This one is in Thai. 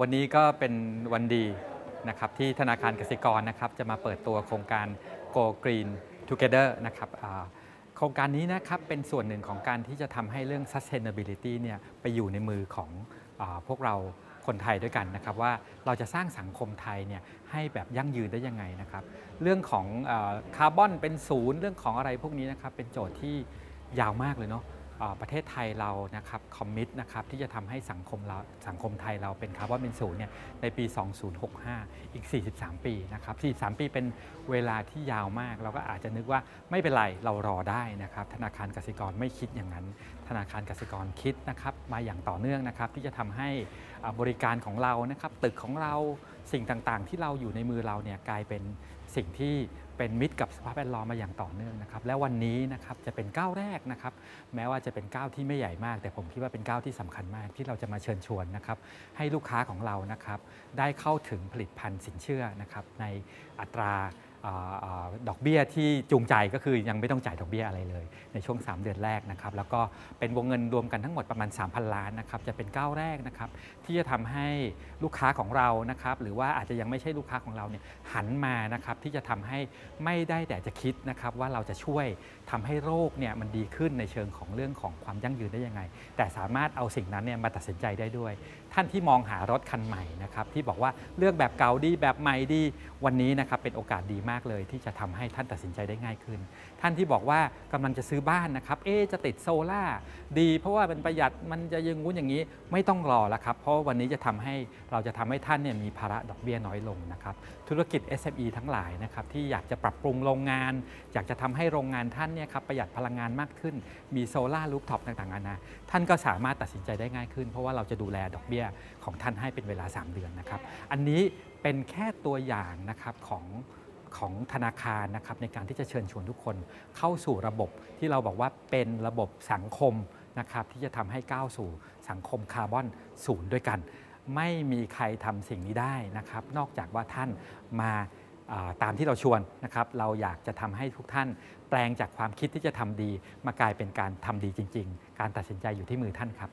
วันนี้ก็เป็นวันดีนะครับที่ธนาคารกสิกรนะครับจะมาเปิดตัวโครงการ Go Green Together นะครับโครงการนี้นะครับเป็นส่วนหนึ่งของการที่จะทำให้เรื่อง sustainability เนี่ยไปอยู่ในมือของอพวกเราคนไทยด้วยกันนะครับว่าเราจะสร้างสังคมไทยเนี่ยให้แบบยั่งยืนได้ยังไงนะครับ เรื่องของคาร์บอนเป็นศูนย์เรื่องของอะไรพวกนี้นะครับเป็นโจทย์ที่ยาวมากเลยเนาะ ประเทศไทยเรานะครับคอมมิตนะครับที่จะทำให้สังคมเราสังคมไทยเราเป็นคาร์บอนเป็นศูนย์เนี่ยในปี 2065 อีก 43 ปีนะครับ 43 ปีเป็นเวลาที่ยาวมาก เราก็อาจจะนึกว่าไม่เป็นไรเรารอได้นะครับ ธนาคารกสิกรไม่คิดอย่างนั้น ธนาคารกสิกรคิดนะครับมาอย่างต่อเนื่องนะครับที่จะทำให้บริการของเรานะครับตึกของเราสิ่งต่างๆ ที่เราอยู่ในมือเราเนี่ยกลายเป็นสิ่งที่ เป็นมิตรกับสภาพแวดล้อมมาอย่างต่อเนื่องนะครับและวันนี้นะครับจะเป็นก้าวแรกนะครับแม้ว่าจะเป็นก้าวที่ไม่ใหญ่มาก แต่ผมคิดว่าเป็นก้าวที่สำคัญมากที่เราจะมาเชิญชวนนะครับให้ลูกค้าของเรานะครับได้เข้าถึงผลิตภัณฑ์สินเชื่อนะครับในอัตรา ดอกเบี้ยที่จูงใจก็คือยังไม่ต้องจ่ายดอกเบี้ยอะไรเลย ในช่วง 3 เดือนแรกนะครับแล้วก็เป็นวงเงินรวมกันทั้งหมดประมาณ 3,000 ล้านนะครับจะเป็นก้าวแรกนะครับที่จะทำให้ลูกค้าของเรานะครับหรือว่าอาจจะยังไม่ใช่ลูกค้าของเราเนี่ยหันมานะครับที่จะทำให้ไม่ได้แต่จะคิดนะครับว่าเราจะช่วยทำให้โรคเนี่ยมันดีขึ้นในเชิงของเรื่องของความยั่งยืนได้ยังไง แต่สามารถเอาสิ่งนั้นเนี่ยมาตัดสินใจได้ด้วย ท่านที่มองหารถคันใหม่นะครับที่บอกว่าเลือกแบบเก่าดีแบบใหม่ดีวันนี้นะครับเป็นโอกาสดีมากเลยที่จะทำให้ท่านตัดสินใจได้ง่ายขึ้น ท่านที่บอกว่ากำลังจะซื้อบ้านนะครับ เอ๊จะติดโซล่าดี เพราะว่าเป็นประหยัดมันจะยังงู้นอย่างนี้ไม่ต้องรอแล้วครับ เพราะวันนี้จะทำให้เราจะทำให้ท่านเนี่ยมีภาระดอกเบี้ยน้อยลงนะครับ ธุรกิจ SME ทั้งหลายนะครับที่อยากจะปรับปรุงโรงงาน อยากจะทำให้โรงงานท่านเนี่ยครับประหยัดพลังงานมากขึ้น มีโซล่าร์ลูฟท็อปต่างๆนานาท่านก็สามารถตัดสินใจได้ง่ายขึ้น เพราะว่าเราจะดูแลดอกเบี้ยของท่านให้เป็นเวลา 3 เดือนนะครับ อันนี้เป็นแค่ตัวอย่างนะครับของ ของธนาคารนะครับในการที่จะเชิญชวนทุกคน เข้าสู่ระบบที่เราบอกว่าเป็นระบบสังคมนะครับที่จะทำให้ก้าวสู่สังคมคาร์บอนศูนย์ด้วยกัน ไม่มีใครทำสิ่งนี้ได้นะครับ นอกจากว่าท่านมาตามที่เราชวนนะครับเราอยากจะทำให้ทุกท่าน แปลงจากความคิดที่จะทำดี มากลายเป็นการทำดีจริง ๆ การตัดสินใจอยู่ที่มือท่านครับ